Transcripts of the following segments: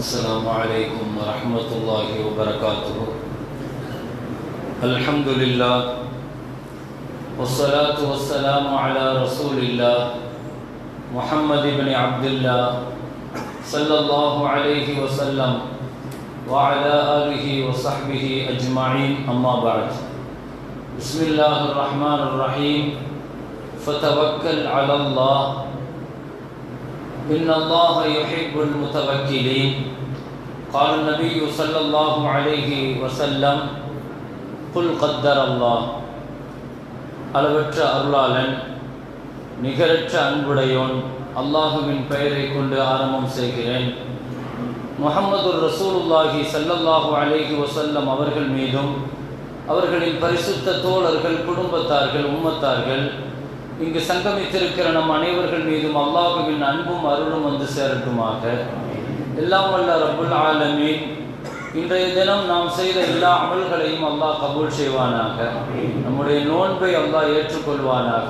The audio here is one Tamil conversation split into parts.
السلام عليكم ورحمة الله وبركاته. الحمد لله والصلاة والسلام على رسول الله محمد بن عبد الله صلى الله عليه وسلم وعلى آله وصحبه أجمعين. أما بعد بسم الله الرحمن الرحيم. فتوكل على الله إن الله يحب المتوكلين قال النبي صلى الله عليه وسلم قل قدر الله அளவற்ற அருளாளன் நிகரற்ற அன்புடையோன் அல்லாஹுவின் பெயரை கொண்டு ஆரம்பம் செய்கிறேன் முகமது ரசூலுல்லாஹி ஸல்லல்லாஹு அலைஹி வஸல்லம் அவர்கள் மீதும் அவர்களின் பரிசுத்த தோழர்கள் குடும்பத்தார்கள் உம்மத்தார்கள் இங்கு சங்கமித்திருக்கிற நம் அனைவர்கள் மீதும் அல்லாஹுவின் அன்பும் அருளும் வந்து சேரட்டுமாக. எல்லாம் வல்ல ரபுல் ஆலமீன். இன்றைய தினம் நாம் செய்த எல்லா அமல்களையும் அல்லாஹ் கபூல் செய்வானாக. நம்முடைய நோன்பை அல்லாஹ் ஏற்றுக்கொள்வானாக.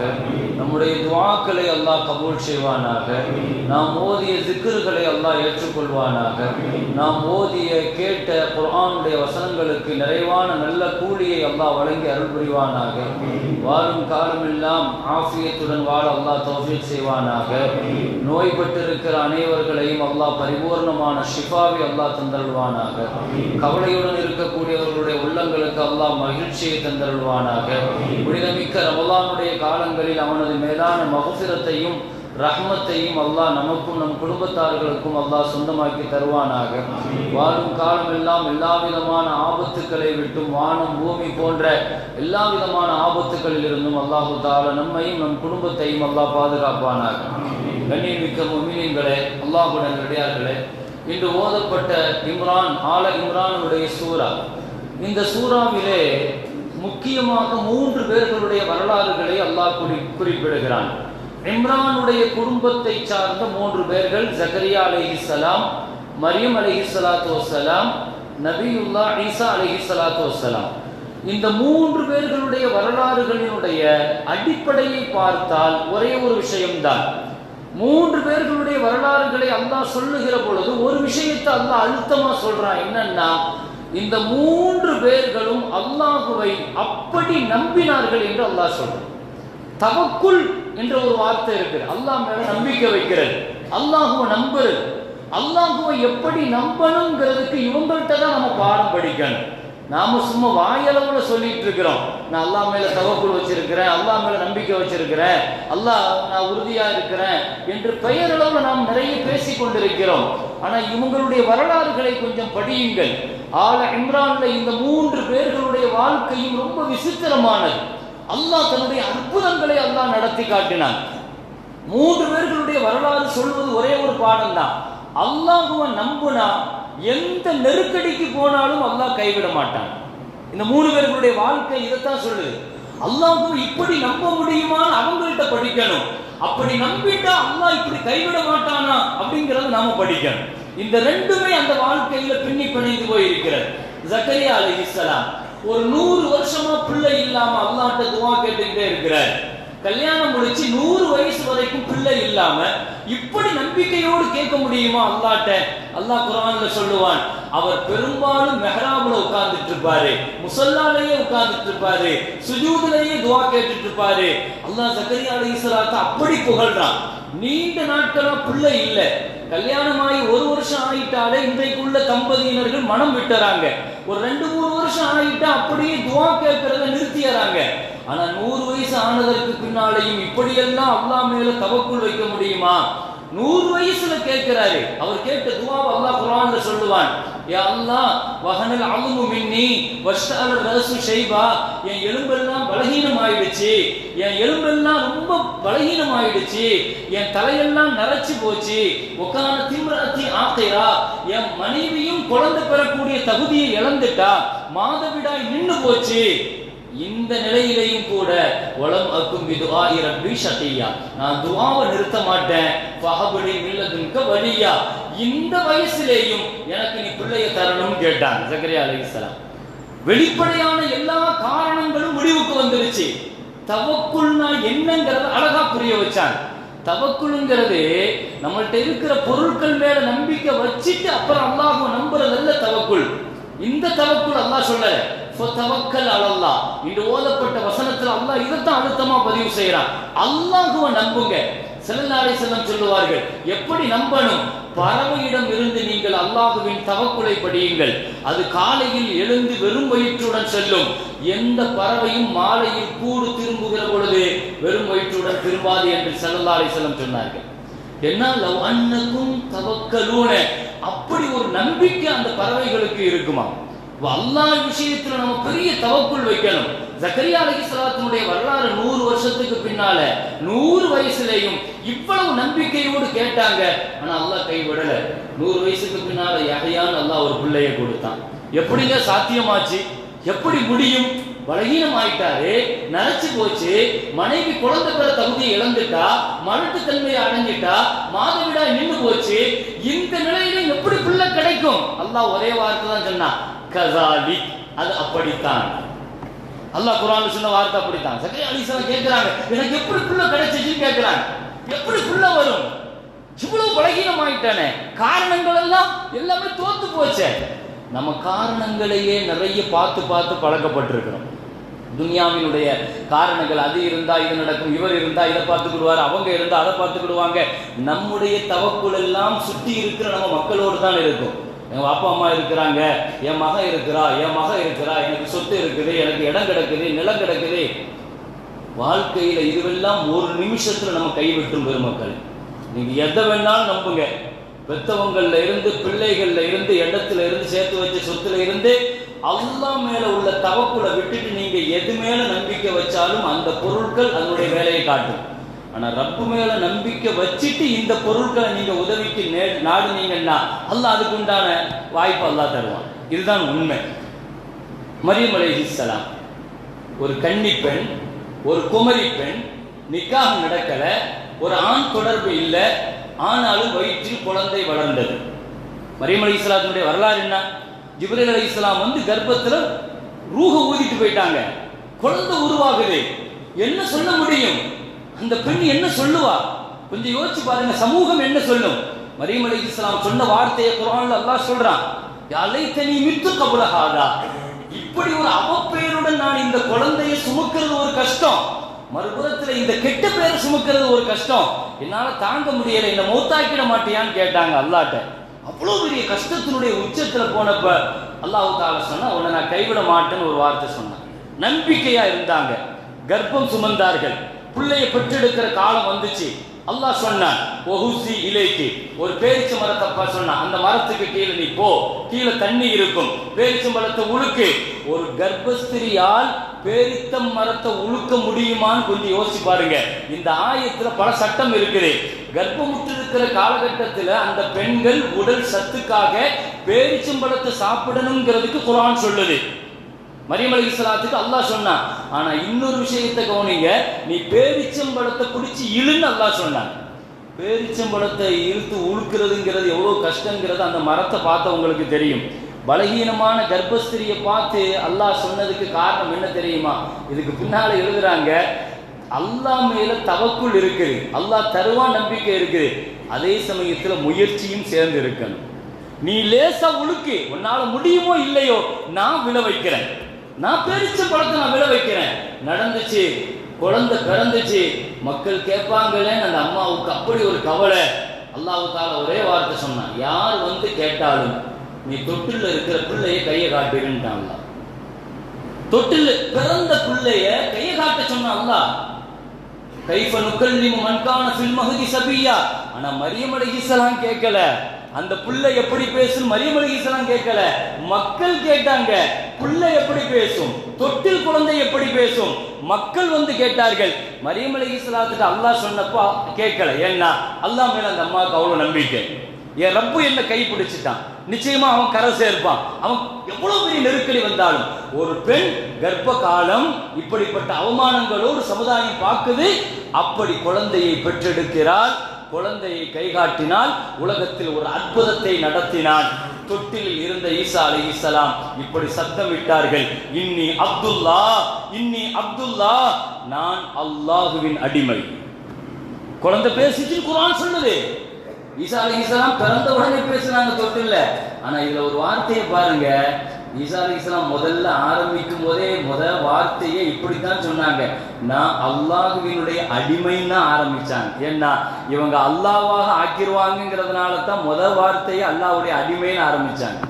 நம்முடைய துவாக்களை அல்லாஹ் கபூல் செய்வானாக. நாம் ஓதிய திக்குறுகளை அல்லாஹ் ஏற்றுக்கொள்வானாக. நாம் ஓதிய கேட்ட குர்ஆனுடைய வசனங்களுக்கு நிறைவான நல்ல கூலியை அல்லாஹ் வழங்கி அருள் புரிவானாக. வாழும் காலமெல்லாம் ஆஃபியத்துடன் வாழ அல்லாஹ் தௌஃபீக் செய்வானாக. நோய்பட்டிருக்கிற அனைவர்களையும் அல்லாஹ் பரிபூர்ணமான ஷிஃபாவை அல்லாஹ் தந்தருள்வானாக. கவலையுடன் இருக்கக்கூடியவர்களுடைய உள்ளங்களுக்கு அல்லாஹ் மகிழ்ச்சியை தந்தருள்வானாக. புனிதமிக்க ரமலானுடைய காலங்களில் அவனது மேலான மகசிரத்தையும் ரஹ்மத்தையும் அல்லாஹ் நமக்கும் நம் குடும்பத்தார்களுக்கும் அல்லாஹ் சொந்தமாக்கி தருவானாக. வாழும் காலமெல்லாம் எல்லா விதமான ஆபத்துக்களை விட்டும் வானம் பூமி போன்ற எல்லா விதமான ஆபத்துக்களில் இருந்தும் அல்லாஹு தால நம்மையும் நம் குடும்பத்தையும் அல்லாஹ் பாதுகாப்பானாக. கண்ணியமிக்க மீனியங்களே அல்லாஹுடன் ரெடியார்களே இன்று ஓதப்பட்ட இம்ரான் ஆல இம்ரானுடைய சூரா இந்த சூறாவிலே முக்கியமாக மூன்று பேர்களுடைய வரலாறுகளை அல்லாஹ் குறி குறிப்பிடுகிறான். இம்ரானுடைய குடும்பத்தை சார்ந்த மூன்று பேர்கள் ஜக்கரியா சலாம் மரியம் அலைஹிஸ்ஸலாத்து வஸ்ஸலாம் நபியுல்லா ஈசா அலைஹிஸ்ஸலாத்து வஸ்ஸலாம். இந்த மூன்று பேர்களுடைய வரலாறுகளினுடைய அடிப்படையை பார்த்தால் ஒரே ஒரு விஷயம்தான். மூன்று பேர்களுடைய வரலாறுகளை அல்லாஹ் சொல்லுகிற பொழுது ஒரு விஷயத்தை அல்லாஹ் அழுத்தமா சொல்றான் என்னன்னா இந்த மூன்று பேர்களும் அல்லாஹுவை அப்படி நம்பினார்கள் என்று அல்லாஹ் சொல்றான். தவக்குள் என்ற ஒரு வார்த்தை இருக்கு அல்லாஹ் மேல நம்பிக்கை வைக்கிறது. அல்லாஹுவை நம்புறது. அல்லாஹுவை எப்படி நம்பணுங்கிறதுக்கு இவங்கள்ட்ட தான் நம்ம பாடம் படிக்கணும். நாம சும்மா வாயளவுல சொல்லிட்டு இருக்கிறோம். நான் அல்லா மேல தவக்குள் வச்சிருக்கிறேன் அல்லா மேல நம்பிக்கை வச்சிருக்கிறேன் அல்லாஹ் நான் உறுதியா இருக்கிறேன் என்று பெயரளவுல நாம் நிறைய பேசி கொண்டிருக்கிறோம். ஆனா இவங்களுடைய வரலாறுகளை கொஞ்சம் படியுங்கள். ஆல இம்ரான்ல இந்த மூன்று பேர்களுடைய வாழ்க்கையும் ரொம்ப விசித்திரமானது. அல்லாஹ் தன்னுடைய அற்புதங்களை அல்லாஹ் நடத்தி காட்டினான். மூன்று பேர்களுடைய வரலாறு சொல்வது ஒரே ஒரு பாடம் தான் அல்லாஹுவ நம்புனா எந்த நெருக்கடிக்கு போனாலும் அல்லாஹ் கைவிட மாட்டான். இந்த மூணு பேர்களுடைய வாழ்க்கை இதைத்தான் சொல்லுது. அல்லாஹுவை இப்படி நம்ப முடியுமான்னு அவங்கள்ட்ட படிக்கணும். அப்படி நம்பிட்டா அல்லாஹ் இப்படி கைவிட மாட்டானா அப்படிங்கறத நாம படிக்கணும். இந்த ரெண்டுமே அந்த வாழ்க்கையில பின்னி பிணைந்து போயிருக்கிறது. ஜக்கரியா அலைஹிஸ்ஸலாம் ஒரு நூறு வருஷமா பிள்ளை இல்லாம அல்லாட்ட துவா கேட்டுக்கிட்டே இருக்கிறார். கல்யாணம் முடிச்சு நூறு வயசு வரைக்கும் பிள்ளை இல்லாம இப்படி நம்பிக்கையோடு கேட்க முடியுமா? அல்லாட்ட அல்லாஹ் குரான்ல சொல்லுவான் அவர் பெரும்பாலும் மெஹராபுல உட்கார்ந்துட்டு இருப்பாரு முசல்லாலேயே உட்கார்ந்துட்டு இருப்பாரு சுஜூதிலேயே துவா கேட்டுட்டு இருப்பாரு அல்லாஹ் ஜக்கரியா அலைஹிஸ்ஸலாத்தை அப்படி புகழ்றான். நீண்ட நாட்களா பிள்ளை இல்லை. கல்யாணமாகி ஒரு வருஷம் ஆயிட்டாலே இன்றைக்குள்ள தம்பதியினர்கள் மனம் விட்டுறாங்க. ஒரு ரெண்டு மூணு வருஷம் ஆகிட்டா அப்படியே துவா கேட்கறத நிறுத்திடுறாங்க ஆனா நூறு வயசு ஆனதற்கு பின்னாலேயும் இப்படியெல்லாம் அல்லா மேல தவக்குள் வைக்க முடியுமா? நூறு வயசுல கேட்கிறாரு. அவர் கேட்ட துவாவை அல்லாஹ் குர்ஆன்ல சொல்லுவான் யா அல்லாஹ் வஹனல் அலுமு மின்னி வஷ்தஅல ரசு ஷைபா. என் எலும்பெல்லாம் பலகீனம் ஆயிடுச்சு என் எலும்பெல்லாம் ரொம்ப பலகீனம் ஆயிடுச்சு என் தலையெல்லாம் நரைச்சு போச்சு. உக்கான திம்ரத்தி ஆக்கைரா என் மனைவியும் குழந்தை பெறக்கூடிய தகுதியை இழந்துட்டா. மாதவிடாய் நின்று போச்சு. இந்த நிலையிலையும் கூட வளம் அக்கும் துஆ இரப்பி ஷகியா. நான் துவாவை நிறுத்த மாட்டேன். பகபடி மில்லதுன்க வழியா இந்த வயசுலேயும் எனக்கு நீ பிள்ளைய தரணும்னு கேட்டான் ஜக்கரியா அலிஸ்லாம் வெளிப்படையான எல்லா காரணங்களும் முடிவுக்கு வந்துருச்சு. தவக்குள்னா என்னங்கிறத அழகா புரிய வச்சான் தவக்குழுங்கிறது நம்மள்ட்ட இருக்கிற பொருட்கள் மேல நம்பிக்கை வச்சுட்டு அப்புறம் அல்லாஹ்வை நம்புறதல்ல தவக்குள் இந்த தவக்குள் அல்லாஹ் சொல்லல. தவக்கல் அலல்லா இன்று ஓதப்பட்ட வசனத்துல அல்லாஹ் இதைத்தான் அழுத்தமா பதிவு செய்யறான் அல்லாஹுவை நம்புங்க. செல்லல்லாரை செல்லம் சொல்லுவார்கள் எப்படி நம்பணும்? பறவையிடம் இருந்து நீங்கள் அல்லாஹுவின் தவக்குலை படியுங்கள். அது காலையில் எழுந்து வெறும் வயிற்றுடன் செல்லும். எந்த பறவையும் மாலையில் கூடு திரும்புகிற பொழுது வெறும் வயிற்றுடன் திரும்பாது என்று செல்லல்லாரை செல்லம் சொன்னார்கள். என்ன லவ் அன்னக்கும் தவக்கலூன. அப்படி ஒரு நம்பிக்கை அந்த பறவைகளுக்கு இருக்குமா? அல்லாஹ் விஷயத்துல நம்ம பெரிய தவக்குள் வைக்கணும். ஜக்கரியா அலிஸ்லாத்தினுடைய வரலாறு நூறு வருஷத்துக்கு பின்னால நூறு வயசுலயும் இவ்வளவு நம்பிக்கையோடு கேட்டாங்க. ஆனா அல்லாஹ் கைவிடல. நூறு வயசுக்கு பின்னால யகையான் அல்லாஹ் ஒரு பிள்ளைய கொடுத்தான். எப்படிங்க சாத்தியமாச்சு? எப்படி முடியும்? பலகீனம் ஆயிட்டாரு நரைச்சு போச்சு. மனைவி குழந்தை பெற தகுதியை இழந்துட்டா மலட்டு தன்மையை அடைஞ்சிட்டா மாதவிடா நின்று போச்சு. இந்த நிலையில எப்படி பிள்ளை கிடைக்கும்? அல்லாஹ் ஒரே வார்த்தை தான் சொன்னான். கசாலி அது அப்படித்தான். அல்லாஹ் குரான் சொன்ன வார்த்தை அப்படித்தான். சக்கரை அலிசலாம் கேட்கிறாங்க. எனக்கு எப்படி புள்ள கிடைச்சிச்சுன்னு கேட்கிறாங்க. எப்படி புள்ள வரும்? இவ்வளவு பலகீனம் ஆயிட்டானே காரணங்கள் எல்லாம் எல்லாமே தோத்து போச்சே. நம்ம காரணங்களையே நிறைய பார்த்து பார்த்து பழக்கப்பட்டிருக்கிறோம். துனியாவினுடைய காரணங்கள் அது இருந்தா இது நடக்கும் இவர் இருந்தா இதை பார்த்துக்கிடுவார் அவங்க இருந்தா அதை பார்த்துக்கிடுவாங்க நம்முடைய தவக்குள் எல்லாம் சுற்றி இருக்கிற நம்ம மக்களோடு தான் இருக்கும். எங்கள் அப்பா அம்மா இருக்கிறாங்க. என் மகன் இருக்கிறா என் மகன் இருக்கிறா. எனக்கு சொத்து இருக்குது எனக்கு இடம் கிடக்குது நிலம் கிடக்குது. வாழ்க்கையில இதுவெல்லாம் ஒரு நிமிஷத்துல நம்ம கைவிட்டும் பெருமக்கள் நீங்க எதை வேணாலும் நம்புங்க. பெத்தவங்கள்ல இருந்து பிள்ளைகள்ல இருந்து இடத்துல இருந்து சேர்த்து வச்ச சொத்துல இருந்து அல்லா மேல உள்ள தவக்குல விட்டுட்டு நீங்க எது மேல நம்பிக்கை வச்சாலும் அந்த பொருட்கள் அதனுடைய வேலையை காட்டும். ஆனா ரப்பு மேல நம்பிக்கை வச்சுட்டு இந்த பொருட்களை நீங்க உதவிக்கு நே நாடுனீங்கன்னா அல்லாஹ் அதுக்கு உண்டான வாய்ப்பு அல்லா தருவான். இதுதான் உண்மை. மரியம் அலைஹிஸ்ஸலாம் ஒரு கன்னி பெண் ஒரு குமரி பெண் நிக்காக நடக்கல ஒரு ஆண் தொடர்பு இல்லை ஆனாலும் வயிற்றில் குழந்தை வளர்ந்தது. மரியம் அலி இஸ்லாத்தினுடைய வரலாறு என்ன? ஜிப்ரேல் அலி இஸ்லாம் வந்து கர்ப்பத்தில் ரூக ஊதிட்டு போயிட்டாங்க. குழந்தை உருவாகுது. என்ன சொல்ல முடியும்? இந்த பெண் என்ன சொல்லுவா? கொஞ்சம் யோசிச்சு பாருங்க சமூகம் என்ன சொல்லும்? மரியம் அலி இஸ்லாம் சொன்ன வார்த்தையை குரான்ல அல்லாஹ் சொல்றான். அலைத்தனி மித்து கபுலஹாதா இப்படி ஒரு அவப்பெயருடன் நான் இந்த குழந்தையை சுமக்கிறது ஒரு கஷ்டம். மறுபுறத்துல இந்த கெட்ட பேரை சுமக்கிறது ஒரு கஷ்டம். என்னால தாங்க முடியல இந்த மௌத்தாக்கிட மாட்டியான்னு கேட்டாங்க அல்லாட்ட. அவ்வளவு பெரிய கஷ்டத்தினுடைய உச்சத்துல போனப்ப அல்லாஹு தால சொன்னா உன்னை நான் கைவிட மாட்டேன்னு ஒரு வார்த்தை சொன்னேன். நம்பிக்கையா இருந்தாங்க. கர்ப்பம் சுமந்தார்கள். பிள்ளையை பெற்றெடுக்கிற காலம் வந்துச்சு. அல்லாஹ் சொன்னான் ஒஹுசி இலைக்கு. ஒரு பேரிச்ச மரத்தை சொன்னான் அந்த மரத்துக்கு கீழே நீ போ கீழே தண்ணி இருக்கும். பேரிச்ச மரத்தை உழுக்கு. ஒரு கர்ப்பஸ்திரியால் பேரித்தம் மரத்தை உழுக்க முடியுமான்னு கொஞ்சம் யோசிச்சு பாருங்க. இந்த ஆயத்துல பல சட்டம் இருக்குது. கர்ப்பமுற்று இருக்கிற காலகட்டத்தில் அந்த பெண்கள் உடல் சத்துக்காக பேரிச்சம்பழத்தை சாப்பிடணுங்கிறதுக்கு குரான் சொல்லுது. மரியம் அலி இஸ்லாத்துக்கு அல்லாஹ் சொன்னான். ஆனா இன்னொரு விஷயத்தை கவனிங்க. நீ பேரிச்சம்பழத்தை பிடிச்சி இழுன்னு அல்லாஹ் சொன்னான். பேரிச்சம்பழத்தை இழுத்து உழுக்கிறதுங்கிறது எவ்வளோ கஷ்டங்கிறது அந்த மரத்தை பார்த்தவங்களுக்கு தெரியும். பலகீனமான கர்ப்பஸ்திரியை பார்த்து அல்லாஹ் சொன்னதுக்கு காரணம் என்ன தெரியுமா? இதுக்கு பின்னால எழுதுறாங்க அல்லாஹ் மேல தவக்குள் இருக்குது. அல்லாஹ் தருவா நம்பிக்கை இருக்குது. அதே சமயத்தில் முயற்சியும் சேர்ந்து இருக்கணும். நீ லேசா உழுக்கு. உன்னால முடியுமோ இல்லையோ நான் விழ வைக்கிறேன். நான் பெருச்ச பழத்தை நான் விழ வைக்கிறேன். நடந்துச்சு குழந்தை பிறந்துச்சு மக்கள் கேட்பாங்களேன்னு அந்த அம்மாவுக்கு அப்படி ஒரு கவலை. அல்லாவுக்கால ஒரே வார்த்தை சொன்னான். யார் வந்து கேட்டாலும் நீ தொட்டில் இருக்கிற பிள்ளைய கையை காட்டுகின்றான் தொட்டில் பிறந்த பிள்ளைய கையை காட்ட சொன்னான் அல்லாஹ் கைஃப நுக்கல்லிமு மன்கான ஃபில் மஹதி சபியா. ஆனா மரியம் அலைஹிஸ்ஸலாம் கேட்கல. அந்த புள்ள எப்படி பேசும்? மரியம் அலைஹிஸ்ஸலாம் கேட்கல. மக்கள் கேட்டாங்க புள்ள எப்படி பேசும்? தொட்டில் குழந்தை எப்படி பேசும்? மக்கள் வந்து கேட்டார்கள். மரியம் அலைஹிஸ்ஸலாத்துக்கு அல்லாஹ் சொன்னப்போ கேட்கல. ஏன்னா அல்லாஹ் மேல அந்த அம்மாவுக்கு அவ்வளவு நம்பிக்கை. என் ரப்பு என்ன கை பிடிச்சிட்டான். நிச்சயமா அவன் கரை சேர்ப்பான். அவன் எவ்வளவு பெரிய நெருக்கடி வந்தாலும் ஒரு பெண் கர்ப்ப காலம் இப்படிப்பட்ட அவமானங்களோடு சமுதாயம் பார்க்குது. அப்படி குழந்தையை பெற்றெடுக்கிறார். குழந்தையை கைகாட்டினால் உலகத்தில் ஒரு அற்புதத்தை நடத்தினான். தொட்டிலில் இருந்த ஈசா அலி இஸ்லாம் இப்படி சத்தம் விட்டார்கள் இன்னி அப்துல்லா இன்னி அப்துல்லா நான் அல்லாஹுவின் அடிமை. குழந்தை பேசிச்சு குரான் சொல்லுது. ஈசா அலிஸ்லாம் பிறந்த உடனே பேசுனாங்க தொட்டில்ல. ஆனா இதுல ஒரு வார்த்தையை பாருங்க. ஈசா அலிஸ்லாம் முதல்ல ஆரம்பிக்கும் போதே முத வார்த்தையை இப்படித்தான் சொன்னாங்க. நான் அல்லாஹுவினுடைய அடிமைன்னு தான் ஆரம்பிச்சாங்க. ஏன்னா இவங்க அல்லாவாக ஆக்கிடுவாங்கிறதுனால தான் முத வார்த்தையை அல்லாவுடைய அடிமைன்னு ஆரம்பிச்சாங்க.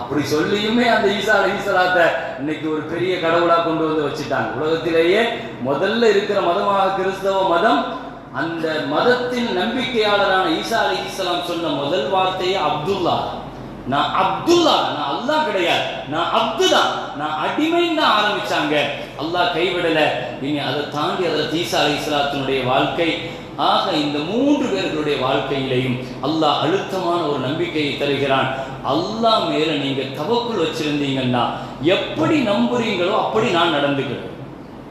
அப்படி சொல்லியுமே அந்த ஈசா அலிஸ்லாத்தை இன்னைக்கு ஒரு பெரிய கடவுளா கொண்டு வந்து வச்சுட்டாங்க. உலகத்திலேயே முதல்ல இருக்கிற மதமாக கிறிஸ்தவ மதம் அந்த மதத்தின் நம்பிக்கையாளரான ஈசா அலி இஸ்லாம் சொன்ன முதல் வார்த்தையே அப்துல்லா நான் அப்துல்லா நான் அல்லாஹ் கிடையாது. நான் அப்துல்லா நான் அடிமைன்னு தான் ஆரம்பிச்சாங்க. அல்லாஹ் கைவிடல. இனி அதை தாண்டி அதில் ஈசா அலி இஸ்லாத்தினுடைய வாழ்க்கை ஆக இந்த மூன்று பேர்களுடைய வாழ்க்கையிலையும் அல்லாஹ் அழுத்தமான ஒரு நம்பிக்கையை தருகிறான். அல்லாஹ் மேல நீங்க தவக்குள் வச்சிருந்தீங்கன்னா எப்படி நம்புறீங்களோ அப்படி நான் நடந்துக்கிறேன்.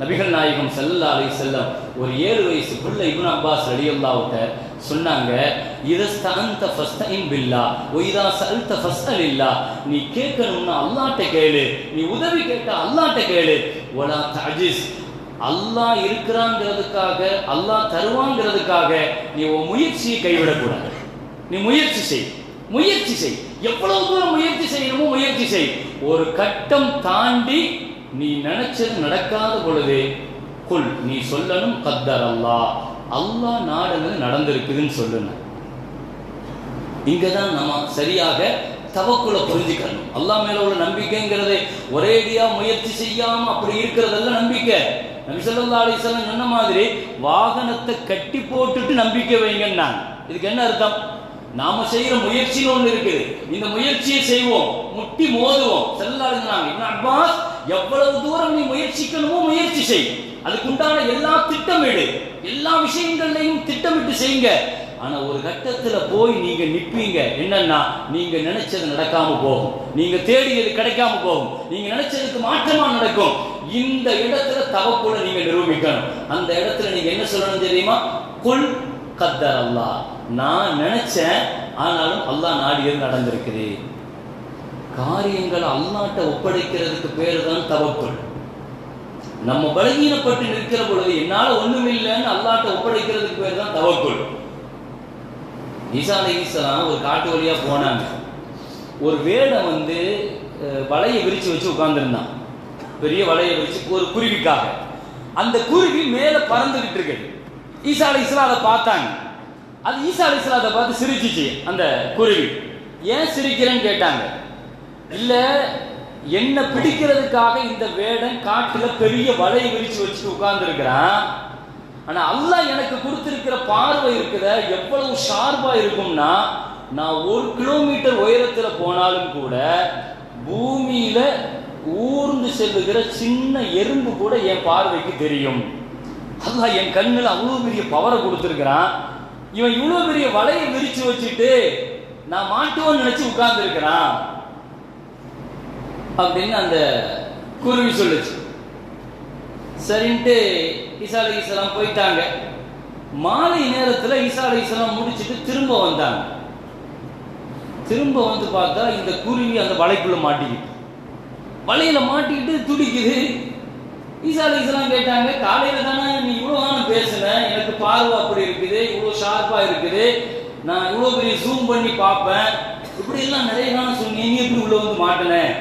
நபிகள் நாயகம் ஸல்லல்லாஹு அலி செல்லம் ஒரு ஏழு வயசு பிள்ளை இபுன் அப்பாஸ் ரலியல்லாஹுட்ட சொன்னாங்க இதஸ்தஅந்த ஃபஸ்தஇன் பில்லா வ இதா சஅல்த இல்லா நீ கேட்கணும்னா அல்லாட்ட கேளு. நீ உதவி கேட்டா அல்லாட்ட கேளு. வலா தஅஜிஸ் அல்லாஹ் இருக்கிறாங்கிறதுக்காக அல்லாஹ் தருவாங்கிறதுக்காக நீ உன் முயற்சியை கைவிடக்கூடாது. நீ முயற்சி செய். முயற்சி செய். எவ்வளவு தூரம் முயற்சி செய்யணுமோ முயற்சி செய். ஒரு கட்டம் தாண்டி நீ நினைச்சது நடக்காத பொழுது குல் நீ சொல்லணும் கத்தர் அல்லாஹ். அல்லாஹ் நாடுனது நடந்திருக்குதுன்னு இங்கே தான் நம்ம சரியாக தவக்குல புரிஞ்சுக்கணும். அல்லா மேல உள்ள நம்பிக்கைங்கிறது ஒரேடியா முயற்சி செய்யாம அப்படி இருக்கிறதெல்லாம் நம்பிக்கை. நபி ஸல்லல்லாஹு சொன்ன மாதிரி வாகனத்தை கட்டி போட்டுட்டு நம்பிக்கை வைங்கன்னா இதுக்கு என்ன அர்த்தம்? நாம செய்யற முயற்சின்னு ஒண்ணு இருக்குது. இந்த முயற்சியை செய்வோம். முட்டி மோதுவோம். செல்லாருங்கிறாங்க இப்னு அப்பாஸ் எவ்வளவு தூரம் நீ முயற்சிக்கணுமோ முயற்சி செய். அதுக்குண்டான எல்லா திட்டமிடு. எல்லா விஷயங்களையும் திட்டமிட்டு செய்யுங்க. ஆனா ஒரு கட்டத்துல போய் நீங்க நிப்பீங்க. என்னன்னா நீங்க நினைச்சது நடக்காம போகும். நீங்க தேடியது கிடைக்காம போகும். நீங்க நினைச்சதுக்கு மாற்றமா நடக்கும். இந்த இடத்துல தவக்குள்ள நீங்க நிரூபிக்கணும். அந்த இடத்துல நீங்க என்ன சொல்லணும் தெரியுமா? குல் கத்தர் அல்லாஹ் நான் நினைச்சேன் ஆனாலும் அல்லாஹ் நாடியது நடந்திருக்குது. காரியங்களை அல்லாட்ட ஒப்படைக்கிறதுக்கு பேரு தான் தவக்குள் நம்ம பலகீனப்பட்டு நிற்கிற பொழுது என்னால ஒண்ணுமில்லைன்னு அல்லாட்ட ஒப்படைக்கிறதுக்கு பேர் தான் தவக்குள் ஈசா அலைஹிஸ்ஸலாம் ஒரு காட்டு வழியாக போனாங்க. ஒரு வேடம் வந்து வலையை விரித்து வச்சு உட்காந்துருந்தான் பெரிய வலையை விரித்து ஒரு குருவிக்காக. அந்த குருவி மேலே பறந்துக்கிட்டு இருக்குது. ஈசா அலைஹிஸ்ஸலாம் அதை பார்த்தாங்க. அது ஈசா அலைஹிஸ்ஸலாம் அதை பார்த்து சிரிச்சிச்சு அந்த குருவி. ஏன் சிரிக்கிறேன்னு கேட்டாங்க. இல்லை என்ன பிடிக்கிறதுக்காக இந்த வேடன் காட்டில் பெரிய வலையை விரித்து வச்சுட்டு உட்கார்ந்துருக்கிறான். ஆனா அல்லாஹ் எனக்கு கொடுத்திருக்கிற பார்வை இருக்குத? எவ்வளவு ஷார்பா இருக்கும்னா நான் ஒரு கிலோமீட்டர் உயரத்துல போனாலும் கூட பூமியில ஊர்ந்து செல்லுகிற சின்ன எறும்பு கூட என் பார்வைக்கு தெரியும். அல்லாஹ் என் கண்ணில் அவ்வளவு பெரிய பவரை கொடுத்துருக்கிறான். இவன் இவ்வளவு பெரிய வலையை விரிச்சு வச்சுட்டு நான் மாட்டுவோன்னு நினைச்சு உட்கார்ந்து இருக்கிறான் அப்படின்னு அந்த குருவி சொல்லுச்சு. சரின்ட்டு ஈசா அலி இஸ்லாம் போயிட்டாங்க. மாலை நேரத்தில் ஈசா அலி இஸ்லாம் திரும்ப வந்தாங்க. திரும்ப வந்து பார்த்தா இந்த குருவி அந்த வலைக்குள்ளே மாட்டிக்கிது வலையில் மாட்டிக்கிட்டு துடிக்குது. ஈசா அலி இஸ்லாம் கேட்டாங்க காலையில் தானே நீ இவ்வளோ தானே பேசுன? எனக்கு பார்வை அப்படி இருக்குது இவ்வளோ ஷார்ப்பாக இருக்குது. நான் இவ்வளோ பெரிய ஜூம் பண்ணி பார்ப்பேன். இப்படி எல்லாம் நிறைய காலம் சொன்னீங்க நீ எப்படி உள்ளே வந்து மாட்டினேன்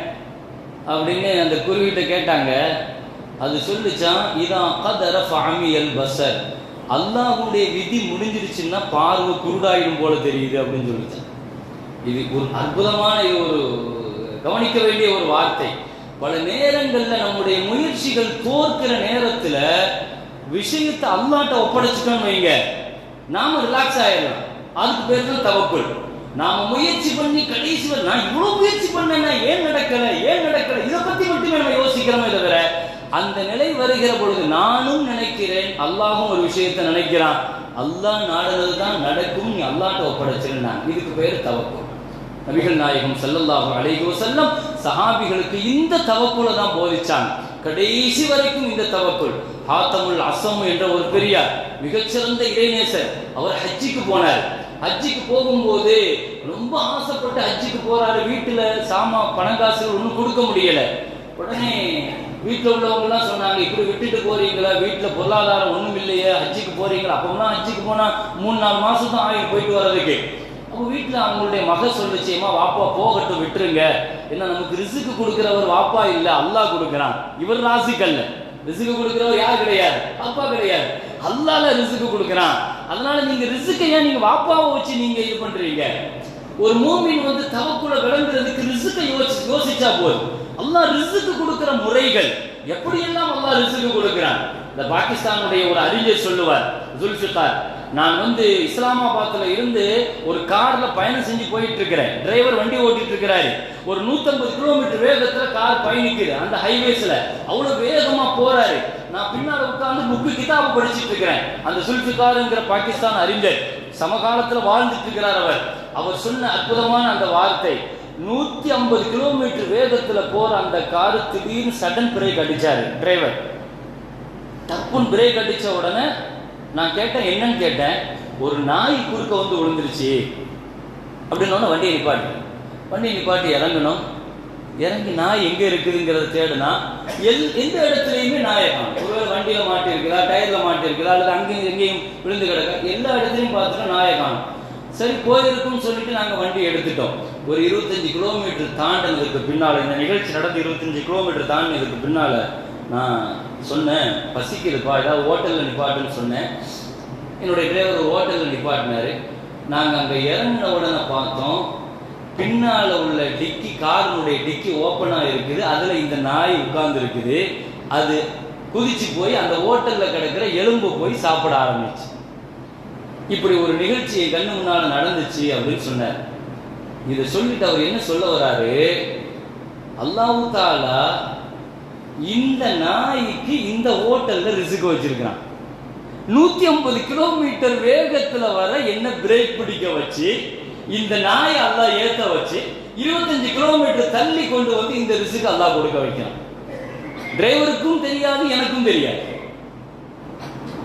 அப்படின்னு அந்த குருவிகிட்ட கேட்டாங்க. அது சொல்லிச்சான் இதான் கதர ஃபாமியல் பசர் அல்லாஹுடைய விதி முடிஞ்சிருச்சுன்னா பார்வை குருடாயிடும் போல தெரியுது அப்படின்னு சொல்லிச்சான் இது ஒரு அற்புதமான இது ஒரு கவனிக்க வேண்டிய ஒரு வார்த்தை. பல நேரங்களில் நம்முடைய முயற்சிகள் தோற்கிற நேரத்தில் விஷயத்தை அல்லாட்ட ஒப்படைச்சிட்டோம்னு வைங்க. நாம ரிலாக்ஸ் ஆயிடலாம். அதுக்கு பேர் தான் தவப்பு நாம முயற்சி பண்ணி கடைசி நான் இவ்வளவு முயற்சி பண்ணேன்னா ஏன் நடக்கல? ஏன் நடக்கல? இதை பத்தி மட்டுமே நம்ம யோசிக்கிறோமே தவிர அந்த நிலை வருகிற பொழுது நானும் நினைக்கிறேன் அல்லாஹும் ஒரு விஷயத்தை நினைக்கிறான். அல்லாஹ் நாடுறது தான் நடக்கும் நீ அல்லாட்ட ஒப்படைச்சிருந்தான். இதுக்கு பேர் தவக்குள் நபிகள் நாயகம் ஸல்லல்லாஹு அழைகோ செல்லம் சஹாபிகளுக்கு இந்த தவக்குல தான் போதிச்சாங்க. கடைசி வரைக்கும் இந்த தவக்குள் ஹாத்தமுல் அசம் என்ற ஒரு பெரியார் மிகச்சிறந்த இறைநேசர் அவர் ஹஜ்ஜிக்கு போனார். ஹஜ்ஜிக்கு போகும்போது ரொம்ப ஆசைப்பட்டு ஹஜ்ஜிக்கு போறாரு. வீட்டுல சாமா பணங்காசுகள் ஒன்றும் கொடுக்க முடியல. உடனே வீட்டில் உள்ளவங்கலாம் சொன்னாங்க இப்படி விட்டுட்டு போறீங்களா வீட்டில் பொருளாதாரம் ஒன்றும் இல்லையே ஹஜ்ஜிக்கு போறீங்களா. அப்போலாம் ஹஜ்ஜிக்கு போனால் மூணு நாலு மாதம் தான் ஆகி போயிட்டு வர்றதுக்கு. அப்போ வீட்டில் அவங்களுடைய மக சொல்லுச்சேம்மா வாப்பா போகட்டும் விட்டுருங்க. ஏன்னா நமக்கு ரிசுக்கு கொடுக்குறவர் வாப்பா இல்லை அல்லாஹ் கொடுக்குறான். இவர் ராசிக்கல்ல. ரிசுக்கு கொடுக்குறவர் யார் கிடையாது? அப்பா கிடையாது. அல்லால ரிசுக்கு கொடுக்குறான். அதனால நீங்க ரிசுக்கை ஏன் நீங்க வாப்பாவை வச்சு நீங்க இது பண்றீங்க? ஒரு மூமின் வந்து தவக்குள்ள விளங்குறதுக்கு ரிசுக்கை யோசி யோசிச்சா போதும். அல்லாஹ் ரிசுக்கு கொடுக்கிற முறைகள். எப்படியெல்லாம் அல்லாஹ் ரிசுக்கு கொடுக்கிறான்? இந்த பாகிஸ்தானுடைய ஒரு அறிஞர் சொல்லுவார் ஜுல்ஃபிகார் நான் வந்து இஸ்லாமாபாத்ல இருந்து ஒரு கார்ல பயணம் செஞ்சு போயிட்டு இருக்கிறேன் டிரைவர் வண்டி ஓட்டிட்டு இருக்கிறாரு ஒரு 150 கிலோமீட்டர் வேகத்துல கார் பயணிக்குது. அந்த ஹைவேஸ்ல அவ்வளவு வேகமா போறாரு. நான் பின்னால உட்கார்ந்து புக்கு கிதாபு படிச்சிட்டு இருக்கிறேன் அந்த சுல்ஃபிகாருங்கிற பாகிஸ்தான் அறிஞர் சமகாலத்துல வாழ்ந்துட்டு இருக்கிறார் அவர். அவர் சொன்ன அற்புதமான அந்த வார்த்தை நூத்தி ஐம்பது கிலோமீட்டர் வேகத்துல போற அந்த காரு திடீர்னு சடன் பிரேக் அடிச்சாரு டிரைவர் டப்புன்னு பிரேக் அடிச்ச உடனே நான் கேட்டேன் என்னன்னு கேட்டேன் ஒரு நாய் குறுக்க வந்து விழுந்துருச்சு. அப்படின்னு வண்டியை நிப்பாட்டி. வண்டியை நிப்பாட்டி இறங்கணும் இறங்கி நாய் எங்க இருக்குதுங்கிறத தேடுனா எல் எந்த இடத்துலையுமே நாயை ஒருவேளை வண்டியில மாட்டி இருக்குதா டயர்ல அல்லது அங்கேயும் எங்கேயும் விழுந்து கிடக்க எல்லா இடத்துலையும் பார்த்துட்டு நாயை காணும். சரி போயிருக்கும்னு சொல்லிட்டு நாங்கள் வண்டி எடுத்துட்டோம். ஒரு இருபத்தஞ்சு கிலோமீட்டர் தாண்டினதுக்கு பின்னால் இந்த நிகழ்ச்சி நடந்து இருபத்தஞ்சு கிலோமீட்டர் தாண்டினதுக்கு பின்னால் நான் சொன்னேன் பசிக்குதுப்பா ஏதாவது ஹோட்டலில் நிப்பாட்டுன்னு சொன்னேன். என்னுடைய டிரைவர் ஹோட்டலில் நிப்பாட்டினார். நாங்கள் அங்கே இறங்கின உடனே பார்த்தோம் பின்னால் உள்ள டிக்கி காரினுடைய டிக்கி ஓப்பனாக இருக்குது. அதில் இந்த நாய் உட்கார்ந்து இருக்குது அது குதிச்சு போய் அந்த ஹோட்டலில் கிடக்கிற எலும்பு போய் சாப்பிட ஆரம்பிச்சு. இப்படி ஒரு நிகழ்ச்சி கண்ணு முன்னால் நடந்துச்சு அப்படின்னு சொன்னார். இதை சொல்லிட்டு அவர் என்ன சொல்ல வராரு? அல்லாஹு தாலா இந்த நாய்க்கு இந்த ஹோட்டல்ல ரிசுக்கு வச்சிருக்கிறான். நூத்தி ஐம்பது கிலோமீட்டர் வேகத்துல வர என்ன பிரேக் பிடிக்க வச்சு இந்த நாயை அல்லாஹ் ஏத்த வச்சு இருபத்தஞ்சு கிலோமீட்டர் தள்ளி கொண்டு வந்து இந்த ரிசுக்கு அல்லாஹ் கொடுக்க வைக்கிறான். டிரைவருக்கும் தெரியாது எனக்கும் தெரியாது.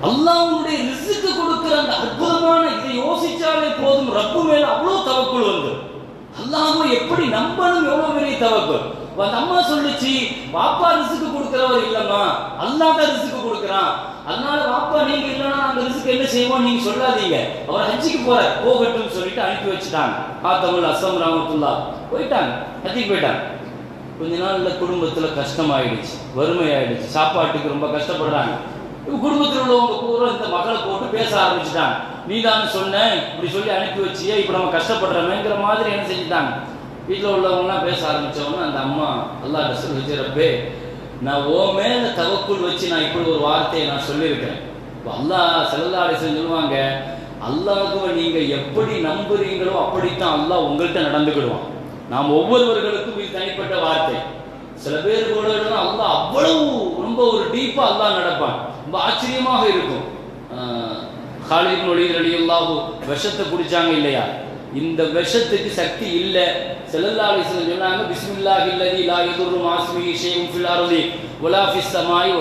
அல்லாவுடைய ரிசுக்கு கொடுக்கிற அந்த அற்புதமான இதை யோசிச்சாலே போதும் ரப்பு மேல அவ்வளவு தவக்குள் வந்து அல்லாஹ்வை எப்படி நம்பணும் எவ்வளவு பெரிய தவக்கு அந்த அம்மா சொல்லுச்சு பாப்பா ரிசுக்கு கொடுக்கிறவர் இல்லம்மா. அல்லா தான் ரிசுக்கு கொடுக்கறான். அதனால பாப்பா நீங்க இல்லைன்னா அந்த ரிசுக்கு என்ன செய்வோம் நீங்க சொல்லாதீங்க. அவர் ஹஜ்ஜிக்கு போற போகட்டும் சொல்லிட்டு அனுப்பி வச்சுட்டாங்க. ஆத்தமுல் அஸ்ஸம் ராமத்துல்லா போயிட்டாங்க ஹஜ்ஜிக்கு போயிட்டாங்க. கொஞ்ச நாள்ல குடும்பத்துல கஷ்டமாயிடுச்சு வறுமை ஆயிடுச்சு சாப்பாட்டுக்கு ரொம்ப கஷ்டப்படுறாங்க. குடும்பத்தில் உள்ளவங்க பூரா இந்த மகளை போட்டு பேச ஆரம்பிச்சுட்டாங்க. நீ தான் சொன்ன இப்படி சொல்லி அனுப்பி வச்சியே இப்போ நம்ம கஷ்டப்படுறோமேங்கிற மாதிரி என்ன செஞ்சுட்டாங்க. வீட்டில் உள்ளவங்கலாம் பேச ஆரம்பித்தவங்க அந்த அம்மா அல்லா கஷ்டம் வச்சிருப்பே நான் ஓ மேல தவக்குள் வச்சு நான் இப்படி ஒரு வார்த்தையை நான் சொல்லியிருக்கிறேன் இப்போ அல்லாஹ் செல்லல்லா அலிசன் சொல்லுவாங்க அல்லாஹுவை நீங்கள் எப்படி நம்புறீங்களோ அப்படித்தான் அல்லாஹ் உங்கள்கிட்ட நடந்துக்கிடுவான். நாம் ஒவ்வொருவர்களுக்கும் இது தனிப்பட்ட வார்த்தை. சில பேர் கூட அல்லாஹ் அவ்வளவு ரொம்ப ஒரு டீப்பாக அல்லாஹ் நடப்பான். ரொம்ப ஆச்சரியமாக இருக்கும். ஹாலித் மொழி ரலியுல்லாஹு விஷத்தை குடிச்சாங்க இல்லையா இந்த விஷத்துக்கு சக்தி இல்லை செல்லல்லாஹு சொன்னாங்க பிஸ்மில்லாஹி இல்லதி லா யதுர்ரு மாஸ்மி ஷைஉன் ஃபில் அர்தி வலா ஃபிஸ் ஸமாய்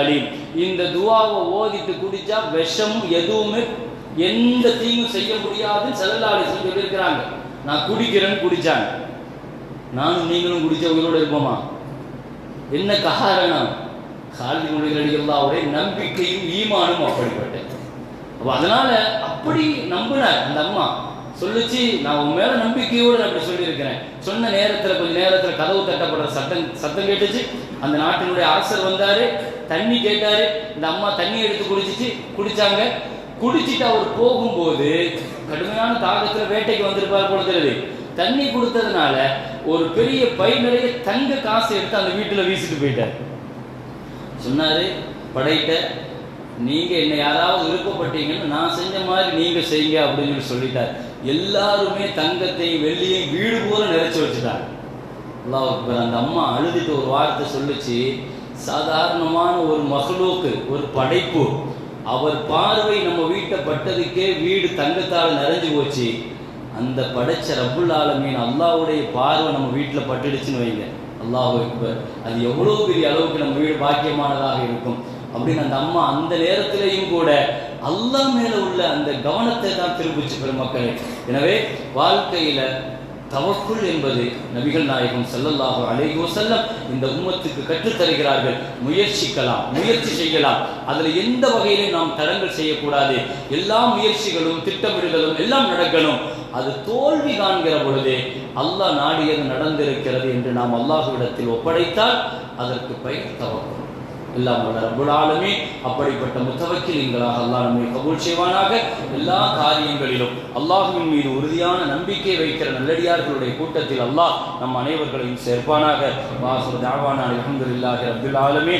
அலீம் இந்த துவாவை ஓதிட்டு குடிச்சா விஷம் எதுவுமே எந்த தீங்கும் செய்ய முடியாதுன்னு செல்லல்லாஹு சொல்லியிருக்கிறாங்க நான் குடிக்கிறேன்னு குடிச்சாங்க நானும் நீங்களும் குடிச்ச உயிரோட இருப்போமா என்ன காரணம் காலி அவரே நம்பிக்கையும் ஈமானும் அப்படிப்பட்டது அப்போ அதனால அப்படி நம்பினார் அந்த அம்மா. சொல்லுச்சு நான் உன் மேல நம்பிக்கையோடு நான் அப்படி சொல்லியிருக்கிறேன். சொன்ன நேரத்துல கொஞ்ச நேரத்துல கதவு தட்டப்படுற சத்தம் சத்தம் கேட்டுச்சு. அந்த நாட்டினுடைய அரசர் வந்தாரு தண்ணி கேட்டாரு. இந்த அம்மா தண்ணி எடுத்து குடிச்சிச்சு குடிச்சாங்க. குடிச்சிட்டு அவர் போகும்போது கடுமையான தாகத்துல வேட்டைக்கு வந்திருப்பார் போல தெரியுது. தண்ணி கொடுத்ததுனால ஒரு பெரிய பை நிறைய தங்க காசு எடுத்து அந்த வீட்டுல வீசிட்டு போயிட்டார். சொன்னாரு படையிட்ட நீங்க என்ன யாராவது விருப்பப்பட்டீங்கன்னு நான் செஞ்ச மாதிரி நீங்க செய்யுங்க அப்படின்னு சொல்லி சொல்லிட்டார். எல்லாருமே தங்கத்தையும் வெள்ளியையும் வீடு போல நிறைச்சு வச்சுட்டாங்க. அல்லாஹ் அக்பர் அந்த அம்மா அழுதுட்டு ஒரு வார்த்தை சொல்லுச்சு. சாதாரணமான ஒரு மகளோக்கு ஒரு படைப்பு. அவர் பார்வை நம்ம வீட்டை பட்டதுக்கே வீடு தங்கத்தால் நிறைஞ்சு போச்சு. அந்த படைச்ச ரப்புல் ஆலமீன் அல்லாவுடைய பார்வை நம்ம வீட்டில் பட்டுடுச்சுன்னு வைங்க. அல்லாஹ் அக்பர் அது எவ்வளோ பெரிய அளவுக்கு நம்ம வீடு பாக்கியமானதாக இருக்கும். அப்படின்னு அந்த அம்மா அந்த நேரத்திலையும் கூட அல்லா மேல உள்ள அந்த கவனத்தை தான் திருப்பிச்சு பெருமக்களே. எனவே வாழ்க்கையில தவக்குள் என்பது நபிகள் நாயகம் ஸல்லல்லாஹு அலைஹி செல்லம் இந்த உம்மத்துக்கு கற்றுத் தருகிறார்கள் முயற்சிக்கலாம் முயற்சி செய்யலாம். அதில் எந்த வகையிலும் நாம் தடங்கள் செய்யக்கூடாது. எல்லா முயற்சிகளும் திட்டமிடுதலும் எல்லாம் நடக்கணும். அது தோல்வி காண்கிற பொழுதே அல்லாஹ் நாடியது நடந்திருக்கிறது என்று நாம் அல்லாஹுவிடத்தில் ஒப்படைத்தால் அதற்கு பெயர் தவக்கும். எல்லாம் வல்ல ரப்புல் ஆலமீன் அப்படிப்பட்ட முத்தவக்கிலீன்களாக அல்லாஹ் நம்மை கபூல் செய்வானாக. எல்லா காரியங்களிலும் அல்லாஹுவின் மீது உறுதியான நம்பிக்கை வைக்கிற நல்லடியார்களுடைய கூட்டத்தில் அல்லாஹ் நம் அனைவர்களையும் சேர்ப்பானாக. வாசுர் தாவானா அல்ஹம்துலில்லாஹி அப்துல் ஆலமீன்.